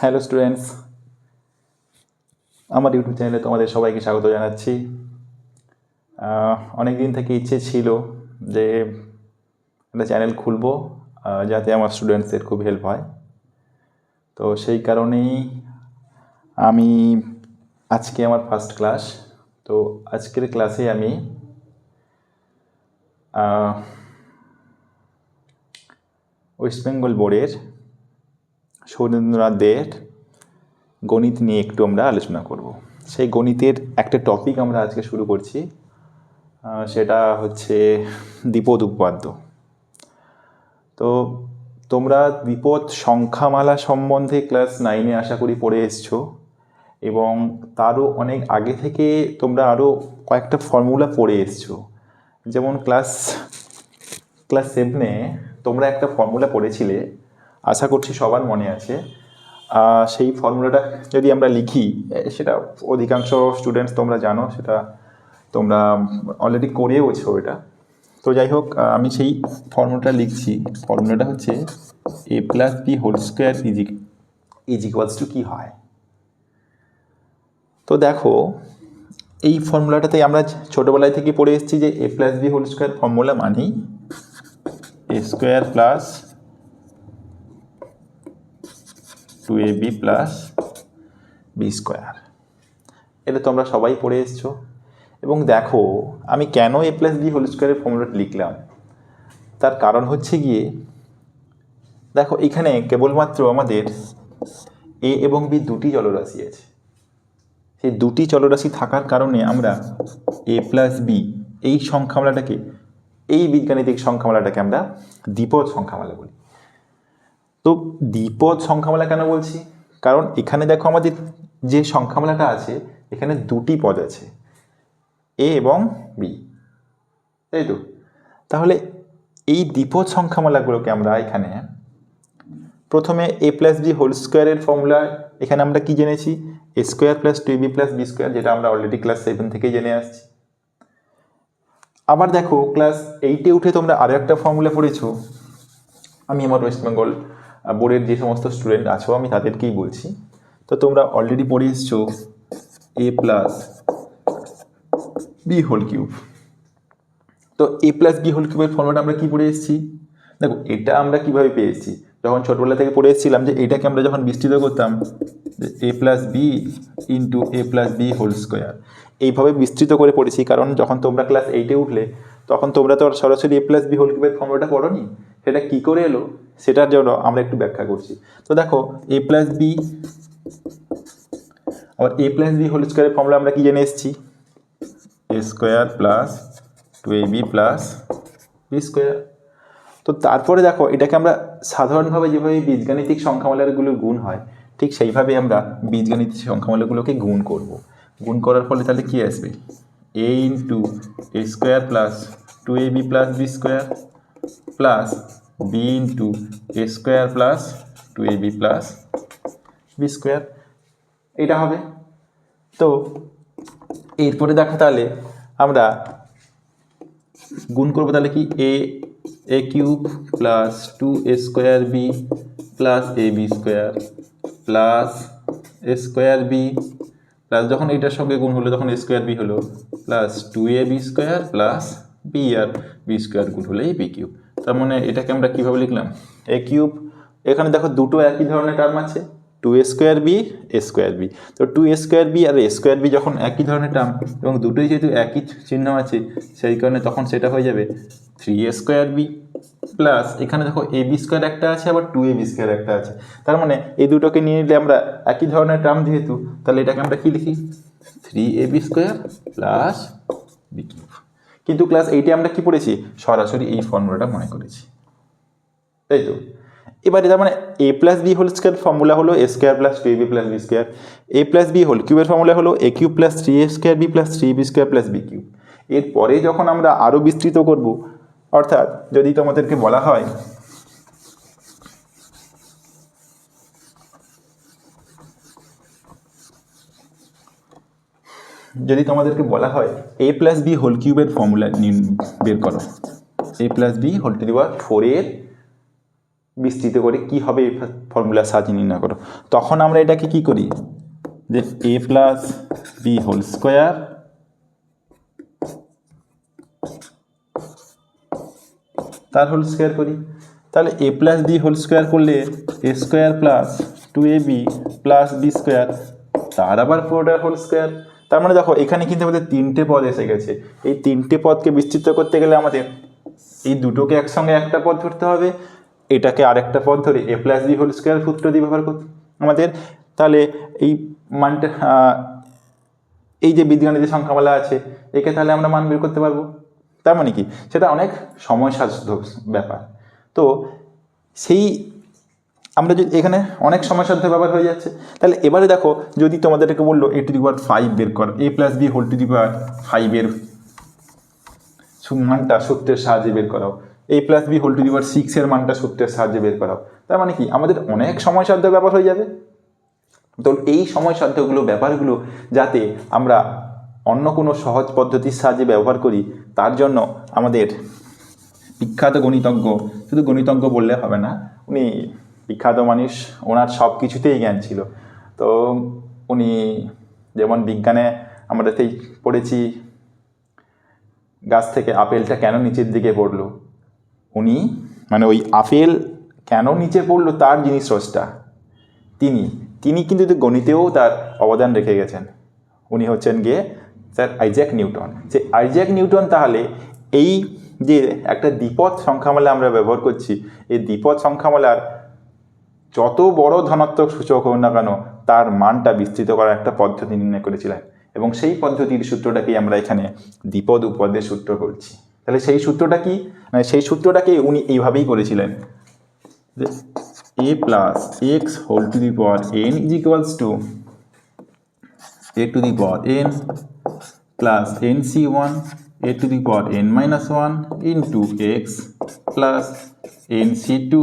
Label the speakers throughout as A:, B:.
A: Hello students আমার YouTube চ্যানেলে তোমাদের সবাইকে স্বাগত জানাচ্ছি। অনেক দিন থেকে ইচ্ছে ছিল যে একটা চ্যানেল খুলবো যাতে আমার স্টুডেন্টসদের খুব হেল্প হয়। তো সেই কারণেই আমি আজকে আমার ফার্স্ট ক্লাস তো আজকের ক্লাসে আমি ওয়েস্ট বেঙ্গল বোর্ডের সৌরেন্দ্রনাথ দের গণিত নিয়ে একটু আমরা আলোচনা করব। সেই গণিতের একটা টপিক আমরা আজকে শুরু করছি সেটা হচ্ছে দ্বিপদ উপপাদ্য। তো তোমরা দ্বিপদ সংখ্যামালা সম্বন্ধে ক্লাস নাইনে আশা করি পড়ে এসছো এবং তারও অনেক আগে থেকে তোমরা আরও কয়েকটা ফর্মুলা পড়ে এসছো। যেমন ক্লাস ক্লাস সেভেনে তোমরা একটা ফর্মুলা পড়েছিলে আশা করছি সবার মনে আছে। সেই ফর্মুলাটা যদি আমরা লিখি সেটা অধিকাংশ স্টুডেন্টস তোমরা জানো, সেটা তোমরা অলরেডি করেওছো এটা। তো যাই হোক আমি সেই ফর্মুলাটা লিখছি। ফর্মুলাটা হচ্ছে A plus B whole square is equals to কী হয়? তো দেখো, এই ফর্মুলাটাতে আমরা ছোটোবেলায় থেকে পড়ে এসেছি যে A plus B whole square formula মানেই A square plus two A B plus B square এটা তোমরা সবাই পড়ে এসছো। এবং দেখো, আমি কেন এ প্লাস বি হোল স্কোয়ারের ফর্মুলাটা লিখলাম? তার কারণ হচ্ছে গিয়ে, দেখো, এখানে কেবলমাত্র আমাদের এ এবং বি দুটি জলরাশি আছে। সেই দুটি চলরাশি থাকার কারণে আমরা এ প্লাস বি এই সংখ্যামালাটাকে, এই বীজগাণিতিক সংখ্যামালাটাকে আমরা দ্বিপদ সংখ্যামালা বলি। তো দ্বিপদ সংখ্যামালা কেন বলছি? কারণ এখানে দেখো আমাদের যে সংখ্যামালাটা আছে, এখানে দুটি পদ আছে, এ এবং বি, তাই তো? তাহলে এই দ্বিপদ সংখ্যামালাগুলোকে আমরা এখানে, প্রথমে এ প্লাস বি হোল স্কোয়ারের ফর্মুলা, এখানে আমরা কি জেনেছি? A square plus two B plus B square, যেটা আমরা অলরেডি ক্লাস সেভেন থেকেই জেনে আসছি। আবার দেখো ক্লাস এইটে উঠে তোমরা আরও একটা ফর্মুলা পড়েছো, আমি আমার ওয়েস্ট বেঙ্গল বোর্ডের যে সমস্ত স্টুডেন্ট আছো, আমি তাদেরকেই বলছি। তো তোমরা অলরেডি পড়ে এসছো। A plus B whole cube তো এ প্লাস বি হোল কিউবের ফর্মুলাটা আমরা কি পড়ে এসেছি? দেখো, এটা আমরা কীভাবে পেয়েছি যখন ছোটবেলা থেকে পড়ে এসেছিলাম যে, এটাকে আমরা যখন বিস্তৃত করতাম, যে A plus B into A plus B whole square এইভাবে বিস্তৃত করে পড়েছি, কারণ যখন তোমরা ক্লাস এইটে উঠলে, তখন তোমরা তো আর সরাসরি এ প্লাস বি হোল কিউবের ফর্মুলাটা পড়োনি। সেটা কী করে এলো, সেটার জন্য আমরা একটু ব্যাখ্যা করছি। তো দেখো এ প্লাস বি আবার এ প্লাস বি হোল স্কোয়ারের ফর্মুলা আমরা কি জেনে এসেছি? A square plus two A B plus B square তো তারপরে দেখো, এটাকে আমরা সাধারণভাবে যেভাবে বীজগাণিতিক সংখ্যামালাগুলোর গুণ হয়, ঠিক সেইভাবে আমরা বীজগাণিতিক সংখ্যামালাগুলোকে গুণ করব। গুণ করার ফলে তাহলে কি আসবে? A into A square plus two A B plus B square plus B into A square plus two A B plus B square এটা হবে। তো এরপরে দেখো তাহলে আমরা গুণ করব তাহলে কি? A A cube plus two A square B plus A B square plus A square B plus যখন এটার সঙ্গে গুণ হলো, তখন স্কোয়ার বি হলো। Plus two A B square plus B R B square গুণ হলেই বি কিউব তার মানে এটাকে আমরা কীভাবে লিখলাম? এ কিউব এখানে দেখো দুটো একই ধরনের টার্ম আছে। Two A square B A square B তো টু এ স্কোয়ার বি আর এ স্কোয়ার বি যখন একই ধরনের টার্ম এবং দুটোই যেহেতু একই চিহ্ন আছে, সেই কারণে তখন সেটা হয়ে যাবে three A square B plus এখানে দেখো এ বি স্কোয়ার একটা আছে, আবার টু এ বি স্কোয়ার একটা আছে। তার মানে এই দুটোকে নিয়ে নিলে আমরা একই ধরনের টার্ম যেহেতু, তাহলে এটাকে আমরা কি লিখি? Three A B square plus B cube কিন্তু ক্লাস এইটে আমরা কি পড়েছি? সরাসরি এই ফর্মুলাটা মনে করেছি। তাই তো। এবারে তার মানে A plus B whole square formula হলো A square plus two B plus B square A plus B whole কিউবের ফর্মুলা হলো A cube plus three A square B plus three B square plus B cube এরপরে যখন আমরা আরও বিস্তৃত করব, অর্থাৎ যদি তোমাদেরকে বলা হয়, যদি তোমাদেরকে বলা হয় এ প্লাস বি হোল কিউবের ফর্মুলা বের করো। A plus B whole to the power four এর বিস্তৃত করে কি হবে এই ফর্মুলার সাহায্যে নির্ণয় করো। তখন আমরা এটাকে কি করি? যে A plus B whole square তার হোল স্কোয়ার করি। তাহলে A plus B whole square করলে A square plus two A B plus B square তার আবার পুরোটার হোল স্কোয়ার তার মানে দেখো, এখানে কিন্তু আমাদের তিনটে পদ এসে গেছে। এই তিনটে পদকে বিস্তৃত করতে গেলে আমাদের এই দুটোকে একসঙ্গে একটা পদ ধরতে হবে। এটাকে আরেকটা পথ ধরে A plus B whole square সূত্র দিয়ে ব্যবহার করতে। আমাদের তাহলে এই মানটা এই যে বীজগণিত সংখ্যামালা আছে, একে তাহলে আমরা মান বের করতে পারব। তার মানে কি? সেটা অনেক সময় সাধ্য ব্যাপার। তো সেই আমরা যদি এখানে অনেক সমস্যার ব্যাপার হয়ে যাচ্ছে, তাহলে এবারে দেখো, যদি তোমাদেরকে বলল এ টু দি পাওয়ার ফাইভ বের কর A plus B whole to the power ফাইভের মানটা সূত্রের সাহায্যে বের করাও। A plus B whole to the power সিক্সের মানটা সূত্রের সাহায্যে বের করাও তার মানে কি? আমাদের অনেক সময়সাধ্য ব্যাপার হয়ে যাবে। তো এই সময়সাধ্যগুলো, ব্যাপারগুলো যাতে আমরা অন্য কোনো সহজ পদ্ধতির সাহায্যে ব্যবহার করি, তার জন্য আমাদের বিখ্যাত গণিতজ্ঞ, শুধু গণিতজ্ঞ বললে হবে না, উনি বিখ্যাত মানুষ, ওনার সব কিছুতেই জ্ঞান ছিল। তো উনি যেমন বিজ্ঞানে আমরা সেই পড়েছি, গাছ থেকে আপেলটা কেন নিচের দিকে পড়ল? উনি মানে ওই আপেল কেন নিচে পড়ল তার যিনি স্রষ্টা, তিনি। তিনি কিন্তু গণিতেও তার অবদান রেখে গেছেন। উনি হচ্ছেন গিয়ে স্যার আইজ্যাক নিউটন। যে আইজ্যাক নিউটন তাহলে এই যে একটা দ্বিপদ সংখ্যামালা আমরা ব্যবহার করছি, এই দ্বিপদ সংখ্যামালার যত বড় ধনাত্মক সূচক হোক না কেন, তার মানটা বিস্তৃত করার একটা পদ্ধতি নির্ণয় করেছিলেন। এবং সেই পদ্ধতির সূত্রটাকেই আমরা এখানে দ্বিপদ উপদের সূত্র বলছি। তাহলে সেই সূত্রটা কি? মানে সেই সূত্রটাকে উনি এইভাবেই করেছিলেন। যে A plus X whole to the power N is equals to A to the power N plus N C one A to the power N minus one into X plus N C two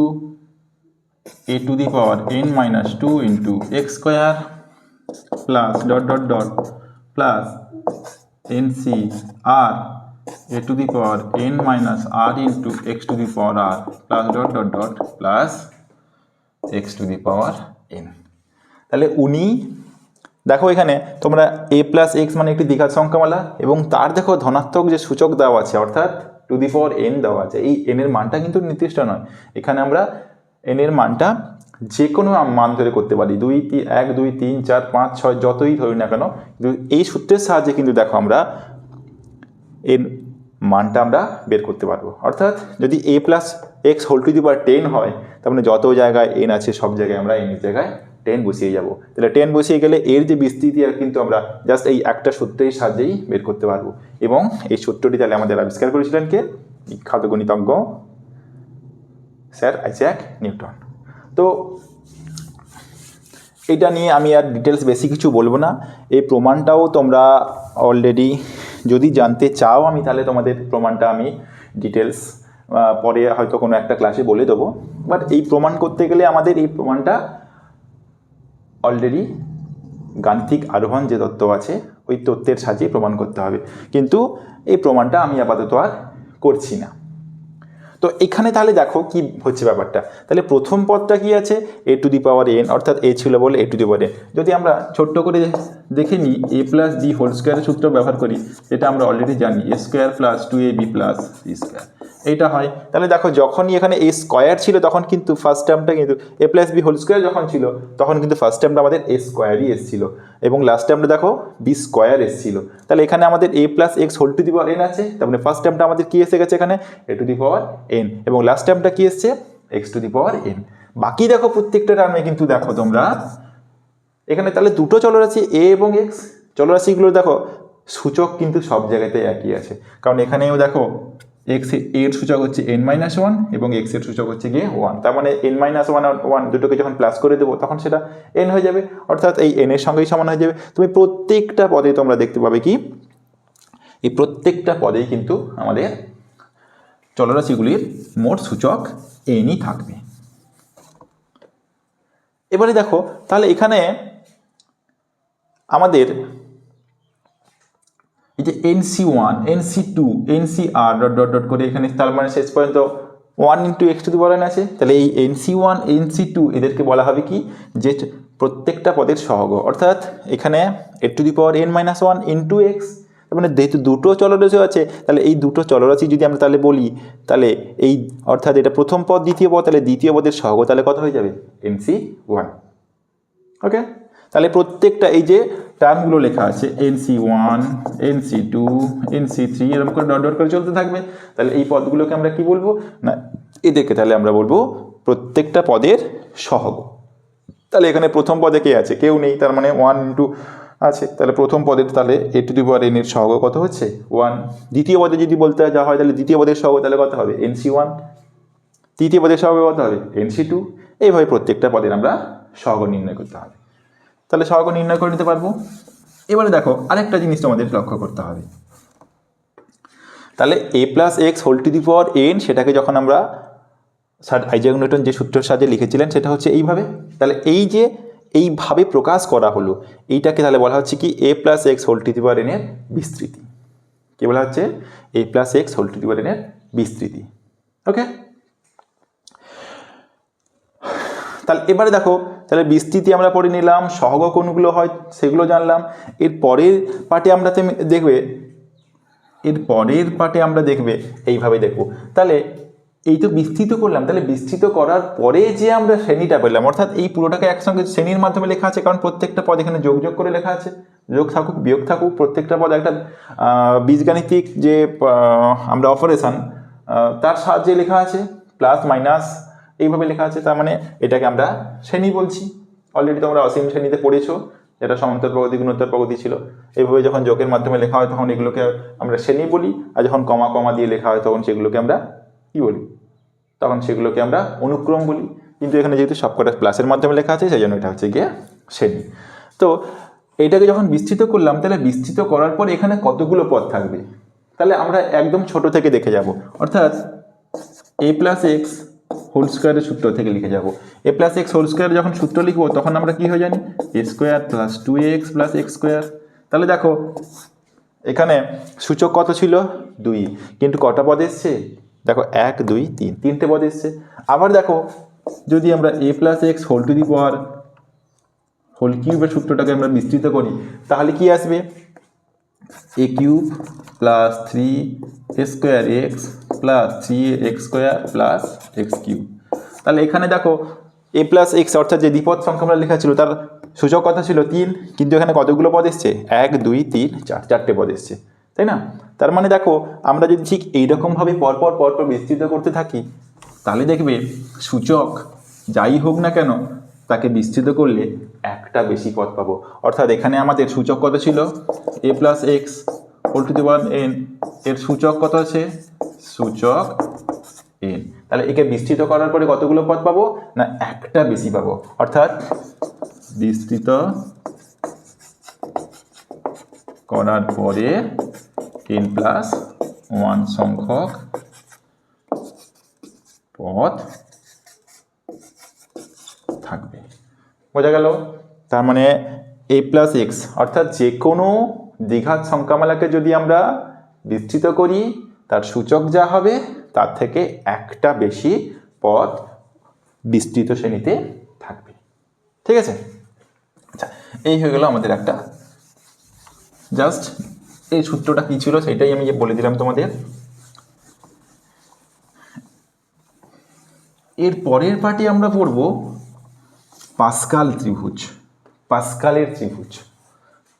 A: A to the power N minus two into X square plus dot dot dot plus N C R a to the power n minus r into x to the power r plus dot dot dot plus X to the power N তাহলে উনি, দেখো এখানে তোমরা এ plus x মানে একটি দ্বিঘাত সংখ্যামালা এবং তার দেখো ধনাত্মক যে সূচক দেওয়া আছে, অর্থাৎ টু দি পাওয়ার এন দেওয়া আছে, এই এন এর মানটা কিন্তু নির্দিষ্ট নয়। এখানে আমরা এন এর মানটা যে কোনো মান ধরে করতে পারি, দুই তিন এক, দুই, তিন, চার, পাঁচ, ছয়, যতই ধরি না কেন, কিন্তু এই সূত্রের সাহায্যে কিন্তু দেখো আমরা এর মানটা আমরা বের করতে পারব। অর্থাৎ যদি A plus X whole to the power ten হয়, তার মানে যত জায়গায় এন আছে, সব জায়গায় আমরা এন জায়গায় টেন বসিয়ে যাব। তাহলে টেন বসিয়ে গেলে এর যে বিস্তৃতি আর কিন্তু আমরা জাস্ট এই একটা সূত্রের সাহায্যেই বের করতে পারব। এবং এই সূত্রটি তাহলে আমাদের আবিষ্কার করেছিলেন কে? বিখ্যাত গণিতজ্ঞ স্যার আইজ্যাক নিউটন। তো এটা নিয়ে আমি আর ডিটেলস বেশি কিছু বলব না। এই প্রমাণটাও তোমরা অলরেডি যদি জানতে চাও আমি তাহলে তোমাদের প্রমাণটা আমি ডিটেলস পরে হয়তো কোনো একটা ক্লাসে বলে দেবো। বাট এই প্রমাণ করতে গেলে আমাদের এই প্রমাণটা অলরেডি গাণিতিক আরোহণ যে তত্ত্ব আছে, ওই তত্ত্বের সাহায্যেই প্রমাণ করতে হবে। কিন্তু এই প্রমাণটা আমি আপাতত আর করছি না। তো এখানে তাহলে দেখো কি হচ্ছে ব্যাপারটা। তাহলে প্রথম পদটা কি আছে? এ টু দি পাওয়ার এন অর্থাৎ এ ছিল বলে এ টু দি পাওয়ার এন যদি আমরা ছোট্ট করে দেখে নিই এ প্লাস বি হোল স্কোয়ারের সূত্র ব্যবহার করি, যেটা আমরা অলরেডি জানি A square plus two A B plus B square এইটা হয়। তাহলে দেখো, যখনই এখানে এ স্কোয়ার ছিল, তখন কিন্তু ফার্স্ট টার্মটা কিন্তু A plus B whole square যখন ছিল, তখন কিন্তু ফার্স্ট টার্মটা আমাদের এ স্কোয়ারই এসেছিল। এবং লাস্ট টার্মটা দেখো বি স্কোয়ার এসেছিল। তাহলে এখানে আমাদের A plus X whole to the power N আছে। তার মানে ফার্স্ট টার্মটা আমাদের কি এসে গেছে এখানে? A to the power N এবং লাস্ট টার্মটা কি এসছে? X to the power N বাকি দেখো প্রত্যেকটা টার্মে কিন্তু দেখো তোমরা। এখানে তাহলে দুটো চলরাশি এ এবং এক্স চলরাশিগুলো দেখো, সূচক কিন্তু সব জায়গাতে একই আছে। কারণ এখানেও দেখো এক্সের সূচক হচ্ছে এন মাইনাস ওয়ান এবং এক্সের সূচক হচ্ছে গিয়ে ওয়ান তার মানে এন মাইনাস ওয়ান ওয়ান দুটোকে যখন প্লাস করে দেবো, তখন সেটা এন হয়ে যাবে। অর্থাৎ এই এন এর সঙ্গেই সমান হয়ে যাবে। তুমি প্রত্যেকটা পদে তোমরা দেখতে পাবে কি? এই প্রত্যেকটা পদেই কিন্তু আমাদের চলরাশিগুলির মোট সূচক এনই থাকবে। এবারে দেখো, তাহলে এখানে আমাদের এই যে NC one NC two NC R dot dot dot করে এখানে তার মানে শেষ পর্যন্ত one into X to power আছে। তাহলে এই N C one N C two এদেরকে বলা হবে কি? যে প্রত্যেকটা পদের সহগ। অর্থাৎ এখানে A to the power N minus one into X মানে যেহেতু দুটো চলরাশি আছে, তাহলে এই দুটো চলরাশি যদি আমরা তাহলে বলি, তাহলে এই অর্থাৎ এটা প্রথম পদ, দ্বিতীয় পদ, তাহলে দ্বিতীয় পদের সহগ তাহলে কত হয়ে যাবে? এন সি ওয়ান ওকে তাহলে প্রত্যেকটা এই যে টার্মগুলো লেখা আছে N C one N C two N C three এরকম করে ডট ডট করে চলতে থাকবে। তাহলে এই পদগুলোকে আমরা কি বলব? না, এদেরকে তাহলে আমরা বলব প্রত্যেকটা পদের সহগ। তাহলে এখানে প্রথম পদে কে আছে? কেউ নেই, তার মানে ওয়ান ইন্টু আছে। তাহলে প্রথম পদের তাহলে এ টু দি পাওয়ার এন এর সহগ কত হচ্ছে? ওয়ান দ্বিতীয় পদে যদি বলতে যা হয়, তাহলে দ্বিতীয় পদের সহগ তাহলে কত হবে? এন সি ওয়ান তৃতীয় পদের সহগ কত হবে? এন সি টু এইভাবে প্রত্যেকটা পদের আমরা সহগ নির্ণয় করতে হবে। তাহলে সহগ নির্ণয় করে নিতে পারব। এবারে দেখো, আরেকটা জিনিস তোমাদের লক্ষ্য করতে হবে। তাহলে A plus X whole to the power N সেটাকে যখন আমরা স্যার আইজাক নিউটন যে সূত্রের সাহায্যে লিখেছিলেন, সেটা হচ্ছে এইভাবে। তাহলে এই যে এইভাবে প্রকাশ করা হলো, এইটাকে তাহলে বলা হচ্ছে কি? A plus X whole to the power এনের বিস্তৃতি। কি বলা হচ্ছে? A plus X whole to the power এনের বিস্তৃতি। ওকে তাহলে এবারে দেখো তাহলে বিস্তৃতি আমরা পড়ে নিলাম, সহগ কোনগুলো হয় সেগুলো জানলাম। এর পরের পার্টে আমরা দেখবে, এর পরের পার্টে আমরা দেখবে, এইভাবে দেখব। তাহলে এই তো বিস্তৃত করলাম, তাহলে বিস্তৃত করার পরে যে আমরা শ্রেণীটা পেলাম, অর্থাৎ এই পুরোটাকে একসঙ্গে শ্রেণির মাধ্যমে লেখা আছে, কারণ প্রত্যেকটা পদ এখানে যোগ যোগ করে লেখা আছে, যোগ থাকুক, বিয়োগ থাকুক, প্রত্যেকটা পদ একটা বীজগাণিতিক যে আমরা অপারেশন তার সাহায্যে লেখা আছে প্লাস মাইনাস এইভাবে লেখা আছে, তার মানে এটাকে আমরা শ্রেণি বলছি। অলরেডি তোমরা অসীম শ্রেণীতে পড়েছো, যেটা সমান্তর প্রগতি, গুণোত্তর প্রগতি ছিল। এইভাবে যখন যোগের মাধ্যমে লেখা হয়, তখন এগুলোকে আমরা শ্রেণি বলি, আর যখন কমা কমা দিয়ে লেখা হয়, তখন সেগুলোকে আমরা কী বলি? তখন সেগুলোকে আমরা অনুক্রম বলি। কিন্তু এখানে যেহেতু সবকটা প্লাসের মাধ্যমে লেখা আছে, সেই জন্য এটা হচ্ছে গিয়ে শ্রেণি। তো এটাকে যখন বিস্তৃত করলাম, তাহলে বিস্তৃত করার পর এখানে কতগুলো পদ থাকবে? তাহলে আমরা একদম ছোট থেকে দেখে যাব। অর্থাৎ এ প্লাস এক্স হোল স্কোয়ারের সূত্র থেকে লিখে যাব। A plus x whole square যখন সূত্র লিখব, তখন আমরা কি হয়ে জানি? A square plus two x plus x square তাহলে দেখো, এখানে সূচক কত ছিল? দুই। কিন্তু কটা পদ এসছে? দেখো, এক, দুই, তিন। তিনটে পদ এসছে। আবার দেখো, যদি আমরা a plus x whole to the power whole কিউবের সূত্রটাকে আমরা বিস্তৃত করি, তাহলে কি আসবে? A cube plus three square x plus three x square plus x cube তাহলে এখানে দেখো এ প্লাস এক্স অর্থাৎ যে দ্বিপদ সংখ্যা আমরা লেখা ছিল, তার সূচক কথা ছিল তিন, কিন্তু এখানে কতগুলো পদ এসছে? এক, দুই, তিন, চার, চারটে পদ এসছে। তাই না? তার মানে দেখো, আমরা যদি ঠিক এইরকমভাবে পরপর পরপর বিস্তৃত করতে থাকি, তাহলে দেখবে সূচক যাই হোক না কেন তাকে বিস্তৃত করলে একটা বেশি পদ পাবো। অর্থাৎ এখানে আমাদের সূচক কত ছিল? A plus x whole to the one n এর সূচক কত আছে? সূচক এন তাহলে একে বিস্তৃত করার পরে কতগুলো পদ পাবো? না, একটা বেশি পাবো। অর্থাৎ বিস্তৃত করার পরে এন প্লাস ওয়ান সংখ্যক পদ থাকবে বোঝা গেল? তার মানে এ প্লাস এক্স অর্থাৎ যে কোনো দ্বিঘাত সংখ্যামালাকে যদি আমরা বিস্তৃত করি, তার সূচক যা হবে, তার থেকে একটা বেশি পদ বিস্তৃত শ্রেণীতে থাকবে। ঠিক আছে? আচ্ছা এই হয়ে গেল আমাদের একটা। জাস্ট এই সূত্রটা কী ছিল সেটাই আমি বলে দিলাম তোমাদের। এর পরের পার্টি আমরা পড়ব পাস্কাল ত্রিভুজ, পাস্কালের ত্রিভুজ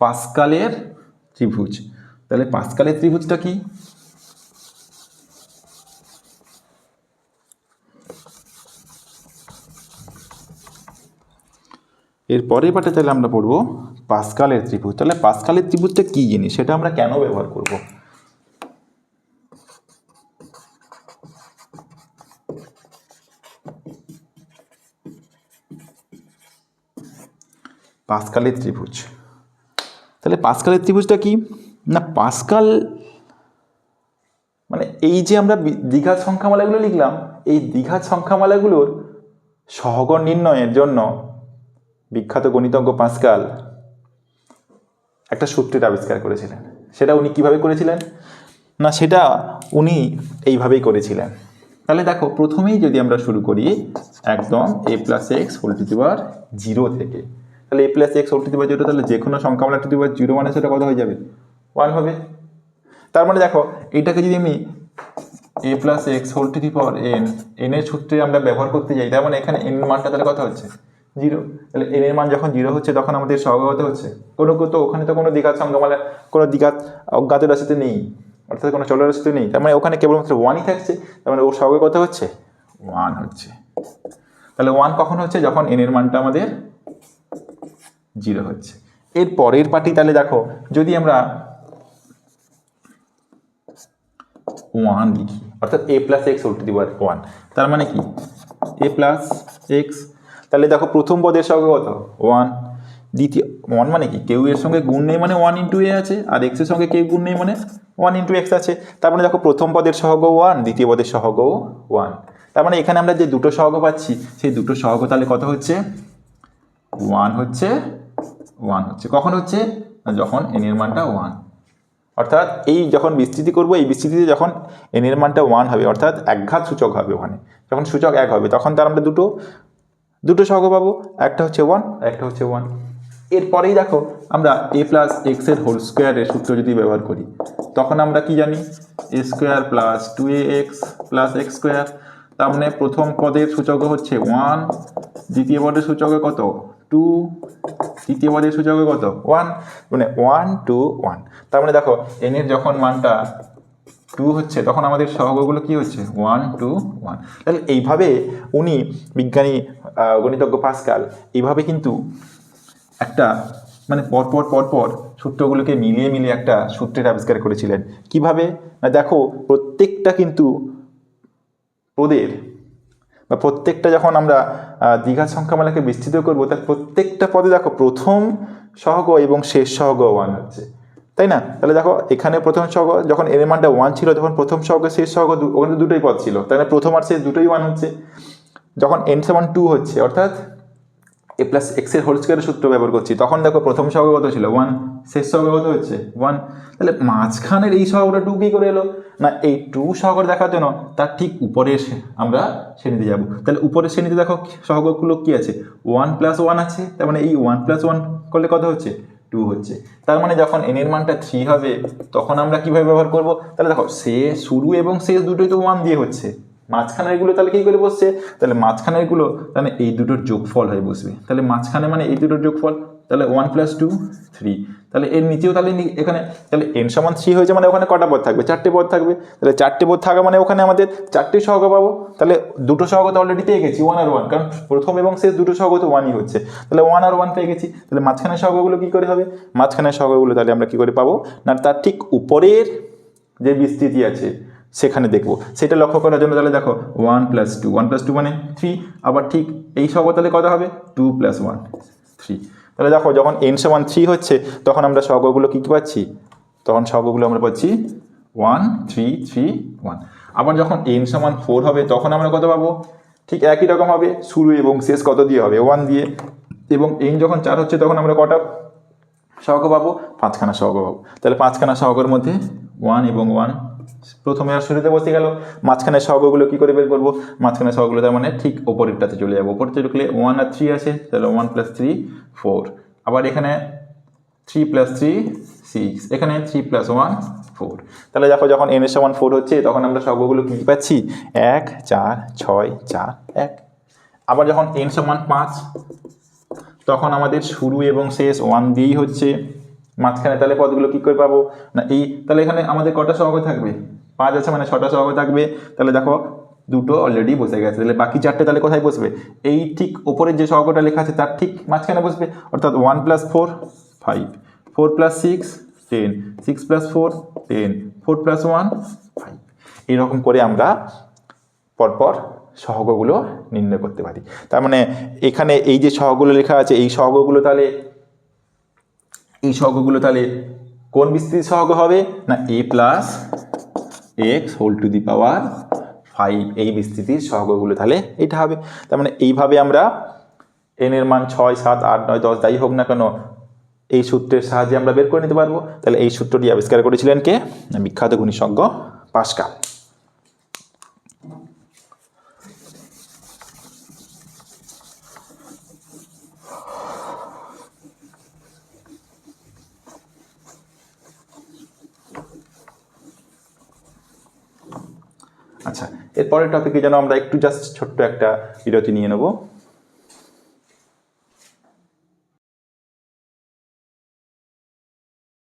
A: পাস্কালের ত্রিভুজ। তাহলে পাস্কালের ত্রিভুজটা কি? এর পরের পার্টে তাহলে আমরা পড়ব পাস্কালের ত্রিভুজ। তাহলে পাস্কালের ত্রিভুজটা কি জিনিস? সেটা আমরা কেন ব্যবহার করব? পাস্কালের ত্রিভুজ। তাহলে পাস্কালের ত্রিভুজটা কি? না, পাস্কাল মানে এই যে আমরা দ্বিঘাত সংখ্যামালাগুলো লিখলাম, এই দ্বিঘাত সংখ্যামালাগুলোর সহগর নির্ণয়ের জন্য বিখ্যাত গণিতজ্ঞ পাস্কাল একটা সূত্রের আবিষ্কার করেছিলেন। সেটা উনি কীভাবে করেছিলেন? না, সেটা উনি এইভাবেই করেছিলেন। তাহলে দেখো, প্রথমেই যদি আমরা শুরু করি, একদম a plus x whole to zero থেকে। তাহলে a plus x whole to zero তাহলে যে কোনো সংখ্যা আমরা টু জিরো মানে সেটা কত হয়ে যাবে? ওয়ান হবে। তার মানে দেখো এইটাকে যদি আমি a plus x whole the power n n এর সূত্রে আমরা ব্যবহার করতে যাই, তার মানে এখানে এন মানটা তাহলে কথা হচ্ছে? জিরো তাহলে এন এর মান যখন জিরো হচ্ছে, তখন আমাদের সহগত হচ্ছে। কোনো তো ওখানে তো কোনো দ্বিঘাত সংখ্যা মানে কোনো দ্বিঘাত অজ্ঞাত রাশিতে নেই। অর্থাৎ কোনো চল রাশিতে নেই। তার মানে ওখানে কেবলমাত্র ওয়ানই থাকছে। তার মানে ওর সহগে কত হচ্ছে? ওয়ান হচ্ছে। তাহলে ওয়ান কখন হচ্ছে? যখন এন এর মানটা আমাদের জিরো হচ্ছে। এর পরের পার্টি তাহলে দেখো, যদি আমরা ওয়ান লিখি, অর্থাৎ a plus x whole to one তার মানে কি? এ প্লাস এক্স তাহলে দেখো প্রথম পদের সঙ্গে কত? ওয়ান দ্বিতীয় ওয়ান মানে কি? কেউ এর সঙ্গে গুণ নেই মানে ওয়ান ইন্টু এ আছে, আর এক্সের সঙ্গে কেউ গুণ নেই মানে ওয়ান ইন্টু এক্স আছে। তার মানে দেখো প্রথম পদের সহগ ওয়ান দ্বিতীয় পদের সহগ ওয়ান তার মানে এখানে আমরা যে দুটো সহগ পাচ্ছি, সেই দুটো সহগ তাহলে কত হচ্ছে? ওয়ান হচ্ছে ওয়ান হচ্ছে। কখন হচ্ছে? যখন এন এর মানটা ওয়ান অর্থাৎ এই যখন বিস্তৃতি করব, এই বিস্তৃতিতে যখন এন এর মানটা ওয়ান হবে, অর্থাৎ একঘাত সূচক হবে ওখানে। যখন সূচক এক হবে, তখন তার আমরা দুটো দুটো সহগ পাবো। একটা হচ্ছে ওয়ান একটা হচ্ছে ওয়ান এরপরেই দেখো, আমরা এ প্লাস এক্সের হোল স্কোয়ারের সূত্র যদি ব্যবহার করি, তখন আমরা কি জানি? A square plus two a x plus x square তার মানে প্রথম পদের সূচক হচ্ছে ওয়ান দ্বিতীয় পদের সূচক কত? টু তৃতীয় পদের সূচক কত? ওয়ান মানে ওয়ান টু ওয়ান তার মানে দেখো এন এর যখন মানটা টু হচ্ছে, তখন আমাদের সহগগুলো কি হচ্ছে? ওয়ান টু ওয়ান তাহলে এইভাবে উনি বিজ্ঞানী গণিতজ্ঞ পাস্কাল, এইভাবে কিন্তু একটা মানে পরপর পরপর সূত্রগুলোকে মিলিয়ে মিলিয়ে একটা সূত্রের আবিষ্কার করেছিলেন। কীভাবে? না দেখো, প্রত্যেকটা কিন্তু পদের বা প্রত্যেকটা যখন আমরা দ্বিঘাত সংখ্যামালাকে বিস্তৃত করব। তার প্রত্যেকটা পদে দেখো প্রথম সহগ এবং শেষ সহগ ওয়ান হচ্ছে। তাই না? তাহলে দেখো এখানে প্রথম সহগ, যখন এর মানটা ওয়ান ছিল, তখন প্রথম সহগ, শেষ সহগ ওখানে দুটোই পদ ছিল। তাই না প্রথম আর শেষ দুটোই ওয়ান হচ্ছে। যখন এন সমান টু হচ্ছে, অর্থাৎ এ প্লাস এক্সের হোল স্কোয়ারের সূত্র ব্যবহার করছি, তখন দেখো প্রথম সহগ কত ছিল? ওয়ান শেষ সহগ কত হচ্ছে? ওয়ান তাহলে মাঝখানের এই সহগটা টু কী করে এলো? না, এই টু সহগর দেখার জন্য তার ঠিক উপরের সে- আমরা শ্রেণীতে যাব। তাহলে উপরের শ্রেণীতে দেখো সহগগুলো কী আছে? ওয়ান প্লাস ওয়ান আছে, তার মানে এই ওয়ান প্লাস ওয়ান করলে কত হচ্ছে? টু হচ্ছে। তার মানে যখন এন এর মানটা থ্রি হবে, তখন আমরা কীভাবে ব্যবহার করব? তাহলে দেখো, সে শুরু এবং শেষ দুটোই তো ওয়ান দিয়ে হচ্ছে। মাঝখানেরগুলো তাহলে কী করে বসছে? তাহলে মাঝখানেরগুলো তাহলে এই দুটোর যোগফল হয়ে বসবে। তাহলে মাঝখানে মানে এই দুটোর যোগফল তাহলে ওয়ান প্লাস টু থ্রি তাহলে এর নিচেও তাহলে এখানে তাহলে এন সমান থ্রি হয়েছে মানে ওখানে কটা পদ থাকবে? চারটে পদ থাকবে। তাহলে চারটে পদ থাকা মানে ওখানে আমাদের চারটে সহগ পাবো। তাহলে দুটো সহগ তো অলরেডি পেয়ে গেছি ওয়ান আর ওয়ান কারণ প্রথম এবং শেষ দুটো সহগ তো ওয়ানই হচ্ছে। তাহলে ওয়ান আর ওয়ান পেয়ে গেছি। তাহলে মাঝখানের সহগগুলো কী করে হবে? মাঝখানের সহগগুলো তাহলে আমরা কী করে পাবো? না, তার ঠিক উপরের যে বিস্তৃতি আছে, সেখানে দেখব। সেটা লক্ষ্য করার জন্য তাহলে দেখো one plus two one plus two মানে থ্রি আবার ঠিক এই সহগ তাহলে কত হবে? টু প্লাস ওয়ান থ্রি তাহলে দেখো যখন এন সমান থ্রি হচ্ছে, তখন আমরা সহগগুলো কী কী পাচ্ছি? তখন সহগগুলো আমরা পাচ্ছি ওয়ান থ্রি থ্রি ওয়ান আবার যখন এন সমান ফোর হবে, তখন আমরা কত পাবো? ঠিক একই রকম হবে, শুরু এবং শেষ কত দিয়ে হবে? ওয়ান দিয়ে। এবং এন যখন চার হচ্ছে, তখন আমরা কটা সহগ পাবো? পাঁচখানা সহগ পাবো। তাহলে পাঁচখানা সহগের মধ্যে ওয়ান এবং ওয়ান প্রথমে আর শুরুতে বসে গেল। মাঝখানে সহগগুলো কী করে বের করব? মাঝখানে সহগগুলো তার মানে ঠিক ওপরেরটাতে চলে যাব। ওপরতে ঢুকলে ওয়ান আর থ্রি আছে, তাহলে ওয়ান প্লাস থ্রি ফোর আবার এখানে থ্রি প্লাস থ্রি সিক্স এখানে থ্রি প্লাস ওয়ান ফোর তাহলে দেখো যখন এন এর সমান ফোর হচ্ছে, তখন আমরা সহগগুলো কী পাচ্ছি? এক, চার, ছয়, চার, এক। আবার যখন এন সমান পাঁচ, তখন আমাদের শুরু এবং শেষ ওয়ান দিয়েই হচ্ছে। মাঝখানে তাহলে পদগুলো কী করে পাবো? না, এই, তাহলে এখানে আমাদের কটা সহগ থাকবে? পাঁচ আছে মানে ছটা সহগ থাকবে। তাহলে দেখো, দুটো অলরেডি বসে গেছে। তাহলে বাকি চারটে তাহলে কোথায় বসবে? এই ঠিক ওপরের যে সহগটা লেখা আছে, তার ঠিক মাঝখানে বসবে। অর্থাৎ one plus four five four plus six ten six plus four ten four plus one five এইরকম করে আমরা পরপর সহগগুলো নির্ণয় করতে পারি। তার মানে এখানে এই যে সহগুলো লেখা আছে, এই সহগগুলো তাহলে এই সহগগুলো তাহলে কোন বিস্তৃতি সহগ হবে? না a plus x whole to the power five এই বিস্তৃতির সহগগুলো তাহলে এটা হবে। তার মানে এইভাবে আমরা এন এর মান ছয়, সাত, আট, নয়, দশ, যাই হোক না কেন, এই সূত্রের সাহায্যে আমরা বের করে নিতে পারব। তাহলে এই সূত্রটি আবিষ্কার করেছিলেন কে? বিখ্যাত গণিতজ্ঞ পাস্কাল। আচ্ছা এরপরের টপিকে যেন আমরা একটু জাস্ট ছোট্ট একটা বিরতি নিয়ে নেব।